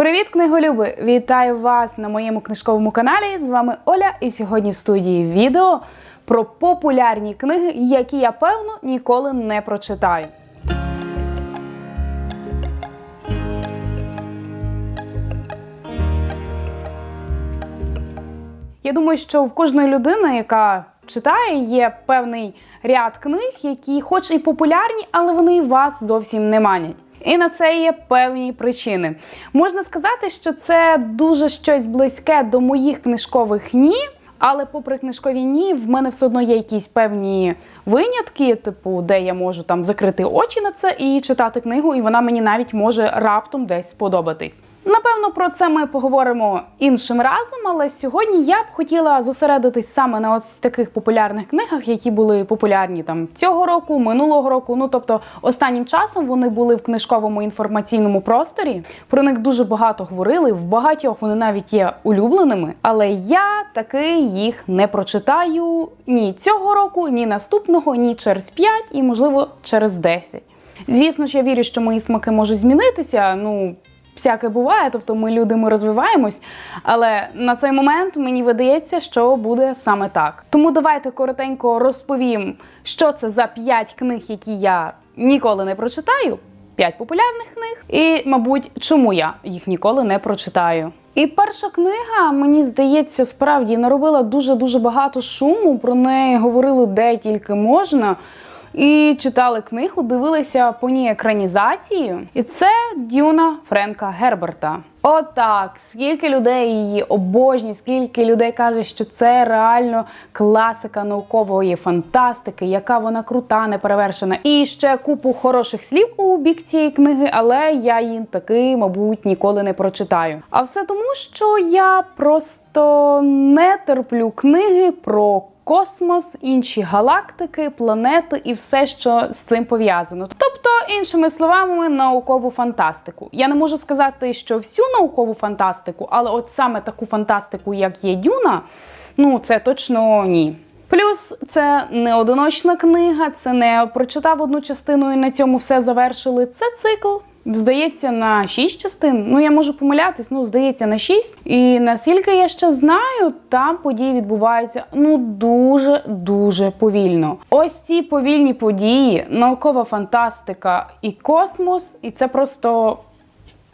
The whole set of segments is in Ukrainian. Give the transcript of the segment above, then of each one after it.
Привіт, книголюби! Вітаю вас на моєму книжковому каналі. З вами Оля, і сьогодні в студії відео про популярні книги, які я певно ніколи не прочитаю. Я думаю, що в кожної людини, яка читає, є певний ряд книг, які, хоч і популярні, але вони вас зовсім не манять. І на це є певні причини. Можна сказати, що це дуже щось близьке до моїх книжкових ні. Але, попри книжкові ні, в мене все одно є якісь певні винятки, типу, де я можу там закрити очі на це і читати книгу, і вона мені навіть може раптом десь сподобатись. Напевно, про це ми поговоримо іншим разом, але сьогодні я б хотіла зосередитись саме на ось таких популярних книгах, які були популярні там цього року, минулого року. Ну тобто, останнім часом вони були в книжковому інформаційному просторі. Про них дуже багато говорили. В багатьох вони навіть є улюбленими. Але я таки їх не прочитаю ні цього року, ні наступного, ні через 5 і, можливо, через 10. Звісно ж, я вірю, що мої смаки можуть змінитися. Ну, всяке буває, тобто ми люди, ми розвиваємось. Але на цей момент мені видається, що буде саме так. Тому давайте коротенько розповім, що це за 5 книг, які я ніколи не прочитаю. 5 популярних книг, і, мабуть, чому я їх ніколи не прочитаю. І перша книга, мені здається, справді наробила дуже-дуже багато шуму. Про неї говорили де тільки можна. І читали книгу, дивилися по ній екранізацію. І це Дюна Френка Герберта. Отак, скільки людей її обожнюють, скільки людей каже, що це реально класика наукової фантастики, яка вона крута, неперевершена. І ще купу хороших слів у бік цієї книги, але я її таки, мабуть, ніколи не прочитаю. А все тому, що я просто не терплю книги про космос, інші галактики, планети і все, що з цим пов'язано. Тобто, іншими словами, наукову фантастику. Я не можу сказати, що всю наукову фантастику, але от саме таку фантастику, як є Дюна, ну це точно ні. Плюс це не одиночна книга, це не прочитав одну частину і на цьому все завершили. Це цикл. Здається, на шість частин. Ну я можу помилятись, ну здається, на шість. І наскільки я ще знаю, там події відбуваються ну дуже дуже повільно. Ось ці повільні події, наукова фантастика і космос, і це просто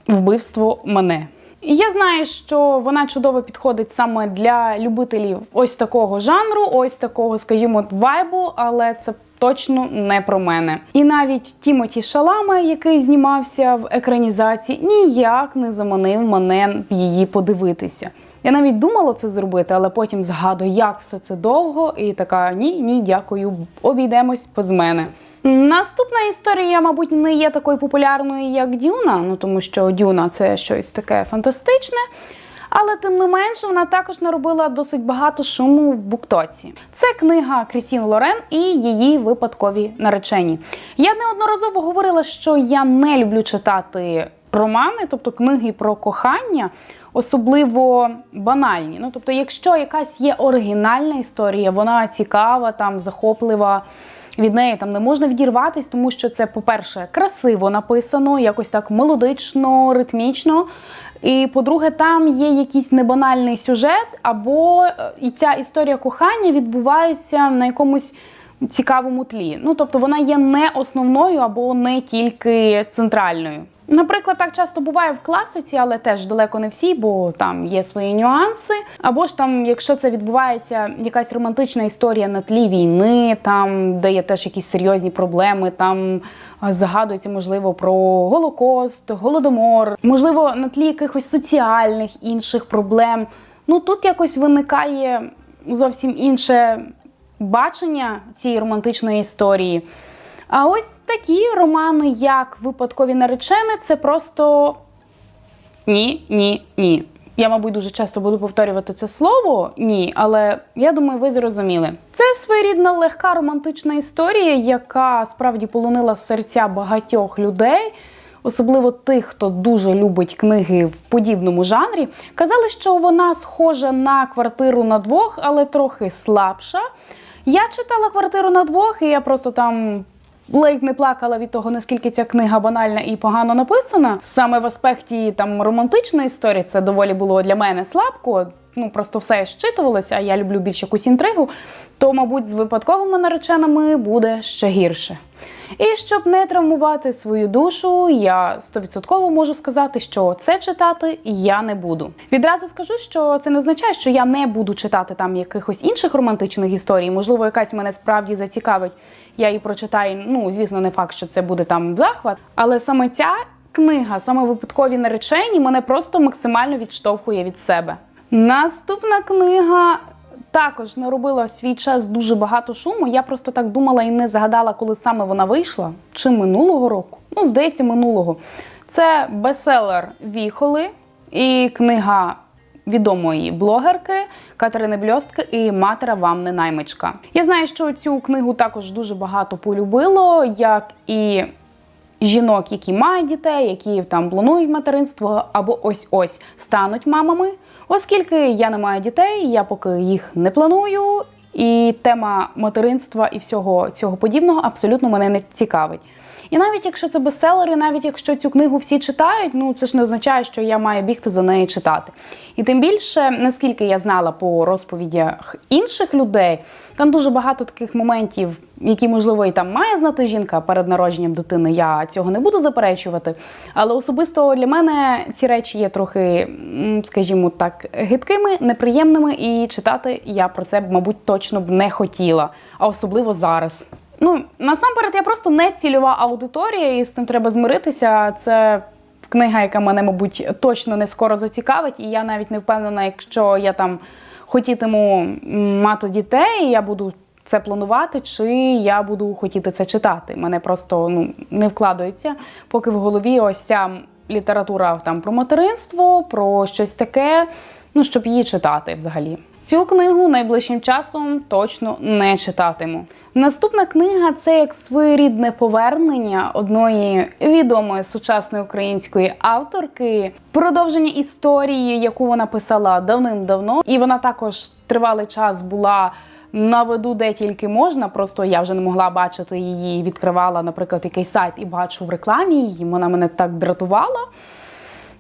вбивство мене. Я знаю, що вона чудово підходить саме для любителів ось такого жанру, ось такого, скажімо, вайбу, але це точно не про мене. І навіть Тімоті Шаламе, який знімався в екранізації, ніяк не заманив мене її подивитися. Я навіть думала це зробити, але потім згадую, як все це довго, і така ні, ні, дякую, обійдемось без мене. Наступна історія, мабуть, не є такою популярною, як Дюна, ну тому що Дюна це щось таке фантастичне. Але тим не менше вона також наробила досить багато шуму в Буктоці. Це книга Крістін Лорен і її випадкові наречені. Я неодноразово говорила, що я не люблю читати романи, тобто книги про кохання, особливо банальні. Ну тобто, якщо якась є оригінальна історія, вона цікава, там захоплива від неї там не можна відірватись, тому що це, по-перше, красиво написано, якось так мелодично, ритмічно. І по-друге, там є якийсь небанальний сюжет, або е, і ця історія кохання відбувається на якомусь цікавому тлі. Ну тобто вона є не основною або не тільки центральною. Наприклад, так часто буває в класиці, але теж далеко не всі, бо там є свої нюанси. Або ж там, якщо це відбувається якась романтична історія на тлі війни, там де є теж якісь серйозні проблеми, там згадується, можливо, про Голокост, Голодомор, можливо, на тлі якихось соціальних інших проблем. Ну тут якось виникає зовсім інше бачення цієї романтичної історії. А ось такі романи, як випадкові наречені, це просто ні, ні, ні. Я, мабуть, дуже часто буду повторювати це слово ні, але я думаю, ви зрозуміли. Це своєрідна легка романтична історія, яка справді полонила серця багатьох людей. Особливо тих, хто дуже любить книги в подібному жанрі, казали, що вона схожа на квартиру на двох, але трохи слабша. Я читала квартиру на двох, і я просто там ледь не плакала від того, наскільки ця книга банальна і погано написана. Саме в аспекті там романтичної історії це доволі було для мене слабко. Ну просто все щитувалося, а я люблю більш якусь інтригу. То, мабуть, з випадковими нареченими буде ще гірше. І щоб не травмувати свою душу, я стовідсотково можу сказати, що це читати я не буду. Відразу скажу, що це не означає, що я не буду читати там якихось інших романтичних історій. Можливо, якась мене справді зацікавить. Я її прочитаю. Ну, звісно, не факт, що це буде там захват. Але саме ця книга, саме випадкові наречені, мене просто максимально відштовхує від себе. Наступна книга також наробила свій час дуже багато шуму. Я просто так думала і не згадала, коли саме вона вийшла. Чи минулого року? Ну, здається, минулого. Це бестселер Віхоли і книга відомої блогерки Катерини Бльостки і Матера вам не наймичка. Я знаю, що цю книгу також дуже багато полюбило, як і жінок, які мають дітей, які там планують материнство, або ось ось стануть мамами. Оскільки я не маю дітей, я поки їх не планую, і тема материнства і всього цього подібного абсолютно мене не цікавить. І навіть якщо це бестселери, навіть якщо цю книгу всі читають, ну це ж не означає, що я маю бігти за неї читати. І тим більше, наскільки я знала по розповідях інших людей, там дуже багато таких моментів, які, можливо, і там має знати жінка перед народженням дитини. Я цього не буду заперечувати. Але особисто для мене ці речі є трохи, скажімо так, гидкими, неприємними, і читати я про це, мабуть, точно б не хотіла, а особливо зараз. Ну, насамперед, я просто не цільова аудиторія, і з цим треба змиритися. Це книга, яка мене, мабуть, точно не скоро зацікавить, і я навіть не впевнена, якщо я там хотітиму мати дітей, я буду це планувати, чи я буду хотіти це читати. Мене просто ну, не вкладається, поки в голові ось ця література там про материнство, про щось таке, ну щоб її читати взагалі. Цю книгу найближчим часом точно не читатиму. Наступна книга це як своєрідне повернення одної відомої сучасної української авторки, продовження історії, яку вона писала давним-давно, і вона також тривалий час була на виду, де тільки можна. Просто я вже не могла бачити її. Відкривала, наприклад, якийсь сайт і бачу в рекламі її. Вона мене так дратувала.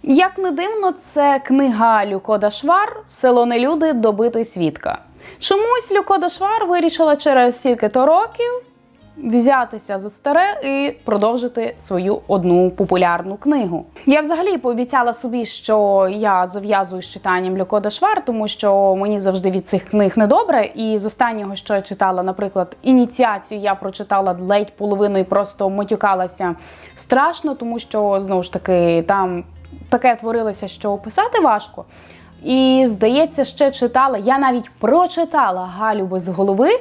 Як не дивно, це книга Люкода Швар Село Нелюди добитий свідка. Чомусь Люкода Швар вирішила через стільки-то років взятися за старе і продовжити свою одну популярну книгу. Я взагалі пообіцяла собі, що я зав'язую з читанням Люкода Швар, тому що мені завжди від цих книг недобре. І з останнього, що я читала, наприклад, ініціацію я прочитала ледь половину і просто матюкалася страшно, тому що знову ж таки там таке творилося, що описати важко. І здається, ще читала. Я навіть прочитала Галю без голови.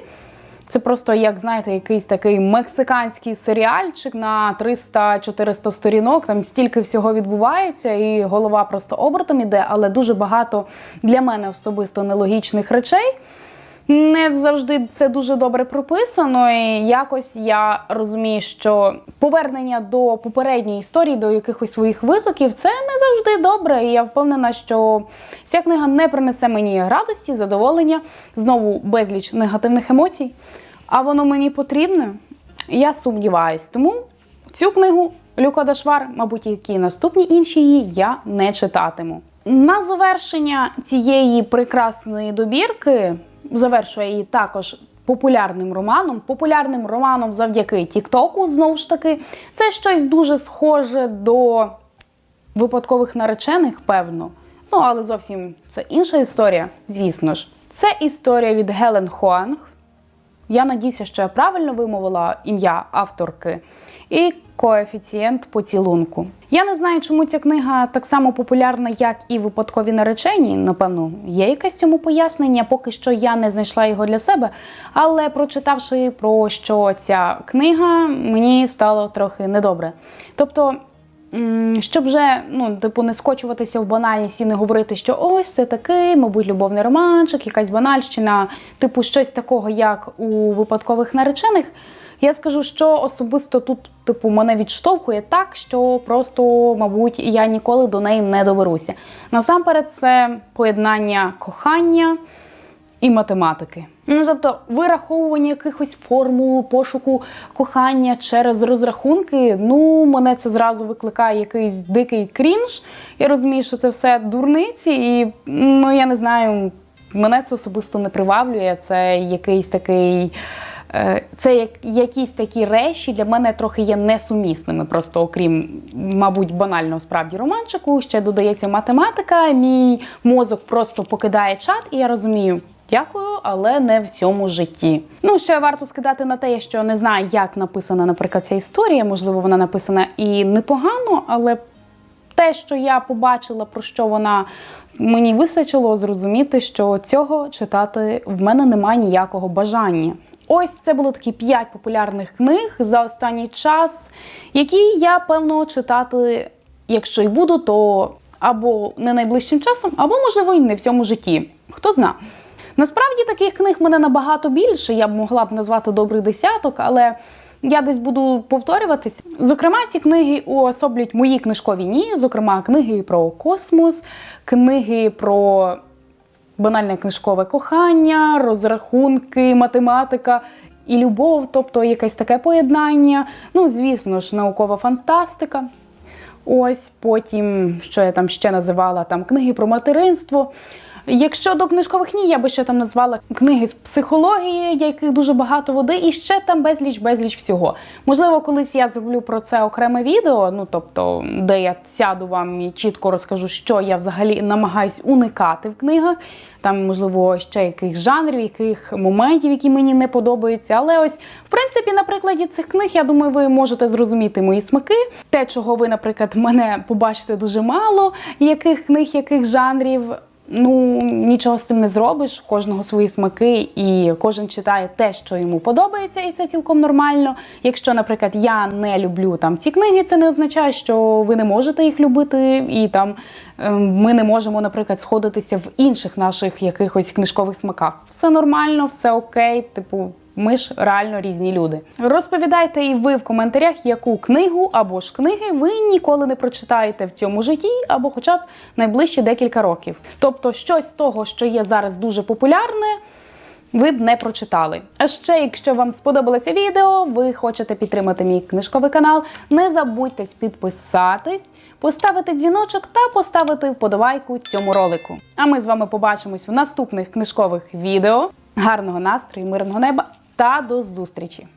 Це просто, як знаєте, якийсь такий мексиканський серіальчик на 300-400 сторінок. Там стільки всього відбувається, і голова просто обертом іде, але дуже багато для мене особисто нелогічних речей. Не завжди це дуже добре прописано, і якось я розумію, що повернення до попередньої історії, до якихось своїх витоків, це не завжди добре. І я впевнена, що ця книга не принесе мені радості, задоволення, знову безліч негативних емоцій. А воно мені потрібне. Я сумніваюсь. Тому цю книгу Люка Дашвар, мабуть, які наступні інші її, я не читатиму. На завершення цієї прекрасної добірки завершує її також популярним романом. Популярним романом завдяки Тіктоку, знову ж таки, це щось дуже схоже до випадкових наречених, певно. Ну, але зовсім це інша історія, звісно ж. Це історія від Гелен Хуанг. Я надіюся, що я правильно вимовила ім'я авторки. І коефіцієнт поцілунку. Я не знаю, чому ця книга так само популярна, як і випадкові наречені. Напевно, є якесь цьому пояснення. Поки що я не знайшла його для себе. Але прочитавши про що ця книга, мені стало трохи недобре. Тобто. Щоб вже ну, типу, не скочуватися в банальність і не говорити, що ось це такий, мабуть, любовний романчик, якась банальщина, типу щось такого, як у випадкових наречених. Я скажу, що особисто тут, типу, мене відштовхує так, що просто, мабуть, я ніколи до неї не доберуся. Насамперед, це поєднання кохання і математики. Ну тобто, вираховування якихось формул пошуку кохання через розрахунки. Ну, мене це зразу викликає якийсь дикий крінж. Я розумію, що це все дурниці, і ну я не знаю, мене це особисто не приваблює. Це якийсь такий. Е, Це як якісь такі речі для мене трохи є несумісними. Просто окрім, мабуть, банального справді романчику, ще додається математика. Мій мозок просто покидає чат, і я розумію. Дякую, але не в цьому житті. Ну ще варто скидати на те, що не знаю, як написана, наприклад, ця історія. Можливо, вона написана і непогано, але те, що я побачила, про що вона мені вистачило зрозуміти, що цього читати в мене немає ніякого бажання. Ось це було такі п'ять популярних книг за останній час, які я певно читати, якщо й буду, то або не найближчим часом, або можливо і не в цьому житті. Хто зна. Насправді таких книг мене набагато більше. Я б могла б назвати добрий десяток, але я десь буду повторюватись. Зокрема, ці книги уособлюють мої книжкові ні. Зокрема, книги про космос, книги про банальне книжкове кохання, розрахунки, математика і любов, тобто якесь таке поєднання. Ну, звісно ж, наукова фантастика. Ось потім, що я там ще називала, там книги про материнство. Якщо до книжкових ні, я би ще там назвала книги з психології, яких дуже багато води, і ще там безліч, безліч всього. Можливо, колись я зроблю про це окреме відео, ну тобто, де я сяду вам і чітко розкажу, що я взагалі намагаюсь уникати в книгах. Там, можливо, ще яких жанрів, яких моментів, які мені не подобаються. Але ось, в принципі, на прикладі цих книг, я думаю, ви можете зрозуміти мої смаки. Те, чого ви, наприклад, в мене побачите дуже мало, яких книг, яких жанрів. Ну, нічого з цим не зробиш, у кожного свої смаки, і кожен читає те, що йому подобається, і це цілком нормально. Якщо, наприклад, я не люблю там ці книги, це не означає, що ви не можете їх любити, і там ем, ми не можемо, наприклад, сходитися в інших наших якихось книжкових смаках. Все нормально, все окей, типу. Ми ж реально різні люди. Розповідайте і ви в коментарях, яку книгу або ж книги ви ніколи не прочитаєте в цьому житті, або хоча б найближчі декілька років. Тобто, щось з того, що є зараз дуже популярне, ви б не прочитали. А ще, якщо вам сподобалося відео, ви хочете підтримати мій книжковий канал, не забудьте підписатись, поставити дзвіночок та поставити вподобайку цьому ролику. А ми з вами побачимось в наступних книжкових відео. Гарного настрою, мирного неба та до зустрічі!